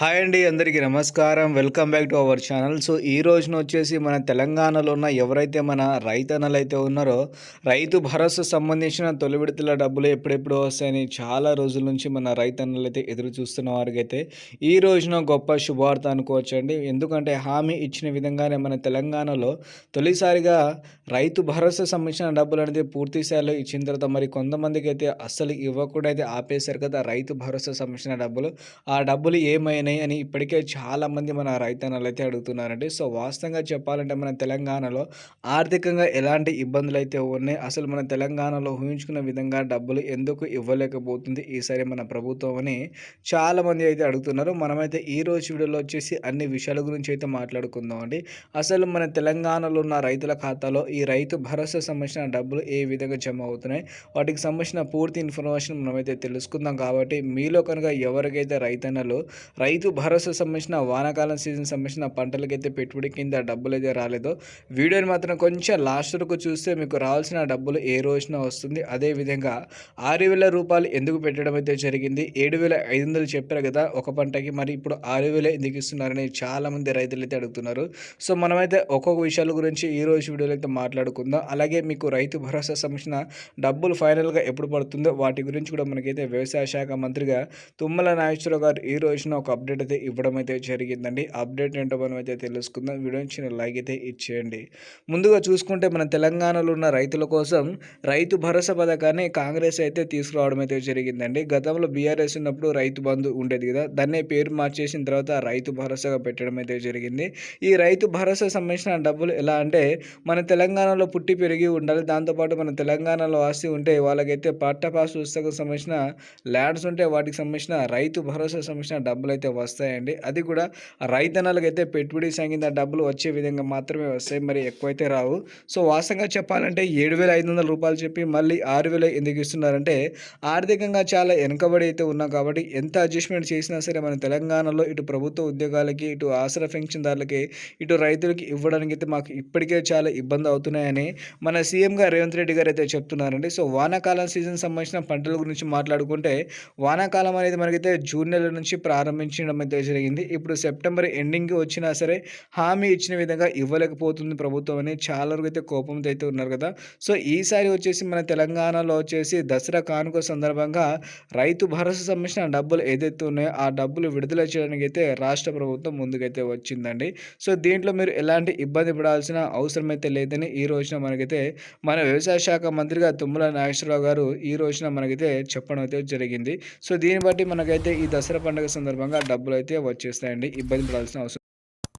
Hi అండి అందరికీ నమస్కారం. Welcome back to our channel so ఈ రోజున వచ్చేసి మన తెలంగాణలో ఉన్న ఎవరైతే మన రైతన్నలు అయితే ఉన్నారో రైతు భరోసా సంబంధించిన తొలి విడతల డబ్బులు ఎప్పుడెప్పుడు వస్తాయని చాలా రోజుల నుంచి మన రైతన్నలు అయితే ఎదురు చూస్తున్న వారికైతే ఈ రోజున గొప్ప శుభార్త అనుకోవచ్చండి. ఎందుకంటే హామీ ఇచ్చిన విధంగానే మన తెలంగాణలో తొలిసారిగా రైతు భరోసా సంబంధించిన డబ్బులు అనేది పూర్తి స్థాయిలో ఇచ్చిన తర్వాత మరి కొంతమందికి అయితే అస్సలు ఇవ్వకుండా అయితే ఆపేశారు కదా రైతు భరోసా సంబంధించిన డబ్బులు. ఆ డబ్బులు ఏమైనా అని ఇప్పటికే చాలామంది మన రైతన్నలు అయితే అడుగుతున్నారండి. సో వాస్తవంగా చెప్పాలంటే మన తెలంగాణలో ఆర్థికంగా ఎలాంటి ఇబ్బందులు అయితే ఉన్నాయి? అసలు మన తెలంగాణలో ఊహించుకున్న విధంగా డబ్బులు ఎందుకు ఇవ్వలేకపోతుంది? ఈసారి మన ప్రభుత్వం అని చాలామంది అయితే అడుగుతున్నారు. మనమైతే ఈ రోజు వీడియోలో వచ్చేసి అన్ని విషయాల గురించి అయితే మాట్లాడుకుందాం అండి. అసలు మన తెలంగాణలో ఉన్న రైతుల ఖాతాలో ఈ రైతు భరోసా సంబంధించిన డబ్బులు ఏ విధంగా జమ అవుతున్నాయి? వాటికి సంబంధించిన పూర్తి ఇన్ఫర్మేషన్ మనమైతే తెలుసుకుందాం. కాబట్టి మీలో కనుక ఎవరికైతే రైతన్నలు రైతు రైతు భరోసా సంబంధించిన వానాకాలం సీజన్ సంబంధించిన పంటలకైతే పెట్టుబడి కింద డబ్బులు అయితే రాలేదో. వీడియోని మాత్రం కొంచెం లాస్ట్ వరకు చూస్తే మీకు రావాల్సిన డబ్బులు ఏ రోజున వస్తుంది? అదేవిధంగా ఆరు వేల రూపాయలు ఎందుకు పెట్టడం అయితే జరిగింది? ఏడు వేల ఐదు వందలు చెప్పారు కదా ఒక పంటకి. మరి ఇప్పుడు ఆరు వేల ఎందుకు ఇస్తున్నారని చాలామంది రైతులు అయితే అడుగుతున్నారు. సో మనమైతే ఒక్కొక్క విషయాల గురించి ఈ రోజు వీడియోలో అయితే మాట్లాడుకుందాం. అలాగే మీకు రైతు భరోసా సంబంధించిన డబ్బులు ఫైనల్గా ఎప్పుడు పడుతుందో వాటి గురించి కూడా మనకైతే వ్యవసాయ శాఖ మంత్రిగా తుమ్మల నాగేశ్వరరావు గారు ఈ రోజున ఒక అప్డేట్ అయితే ఇవ్వడం అయితే జరిగిందండి. అప్డేట్ ఏంటో మనం అయితే తెలుసుకుందాం. వీడియో చిన్న లైక్ అయితే ఇచ్చేయండి. ముందుగా చూసుకుంటే మన తెలంగాణలో ఉన్న రైతుల కోసం రైతు భరోసా పథకాన్ని కాంగ్రెస్ అయితే తీసుకురావడం అయితే జరిగిందండి. గతంలో బీఆర్ఎస్ ఉన్నప్పుడు రైతు బంధు ఉండేది కదా. దాన్నే పేరు మార్చేసిన తర్వాత రైతు భరోసాగా పెట్టడం అయితే జరిగింది. ఈ రైతు భరోసా సంబంధించిన డబ్బులు ఎలా అంటే మన తెలంగాణలో పుట్టి పెరిగి ఉండాలి. దాంతోపాటు మన తెలంగాణలో ఆస్తి ఉంటే వాళ్ళకైతే పట్టపాసు పుస్తకం సంబంధించిన ల్యాండ్స్ ఉంటే వాటికి సంబంధించిన రైతు భరోసా సంబంధించిన డబ్బులు అయితే వస్తాయండి. అది కూడా రైతన్నలకు అయితే పెట్టుబడి సంగీత డబ్బులు వచ్చే విధంగా మాత్రమే వస్తాయి. మరి ఎక్కువైతే రావు. సో వాస్తవంగా చెప్పాలంటే ఏడు వేల ఐదు వందల రూపాయలు చెప్పి మళ్ళీ ఆరు వేల ఎందుకు ఇస్తున్నారంటే ఆర్థికంగా చాలా వెనుకబడి అయితే ఉన్నాం కాబట్టి ఎంత అడ్జస్ట్మెంట్ చేసినా సరే మన తెలంగాణలో ఇటు ప్రభుత్వ ఉద్యోగాలకి ఇటు ఆసరా పెన్షన్దారులకి ఇటు రైతులకి ఇవ్వడానికి అయితే మాకు ఇప్పటికే చాలా ఇబ్బంది అవుతున్నాయని మన సీఎంగా రేవంత్ రెడ్డి గారు అయితే చెప్తున్నారండి. సో వానాకాలం సీజన్ సంబంధించిన పంటల గురించి మాట్లాడుకుంటే వానాకాలం అనేది మనకైతే జూన్ నెల నుంచి ప్రారంభించి చేయడం అయితే జరిగింది. ఇప్పుడు సెప్టెంబర్ ఎండింగ్ వచ్చినా సరే హామీ ఇచ్చిన విధంగా ఇవ్వలేకపోతుంది ప్రభుత్వం అని చాలా వరకు అయితే కోపంతో అయితే ఉన్నారు కదా. సో ఈసారి వచ్చేసి మన తెలంగాణలో వచ్చేసి దసరా కానుక సందర్భంగా రైతు భరోసా సంబంధించిన డబ్బులు ఏదైతే ఉన్నాయో ఆ డబ్బులు విడుదల చేయడానికి అయితే రాష్ట్ర ప్రభుత్వం ముందుకైతే వచ్చిందండి. సో దీంట్లో మీరు ఎలాంటి ఇబ్బంది పడాల్సిన అవసరం అయితే లేదని ఈ రోజున మనకైతే మన వ్యవసాయ శాఖ మంత్రిగా తుమ్మల నాగేశ్వరరావు గారు ఈ రోజున మనకైతే చెప్పడం అయితే జరిగింది. సో దీన్ని బట్టి మనకైతే ఈ దసరా పండుగ సందర్భంగా డబ్బులు అయితే వచ్చేస్తాయండి. ఇబ్బంది పడాల్సిన అవసరం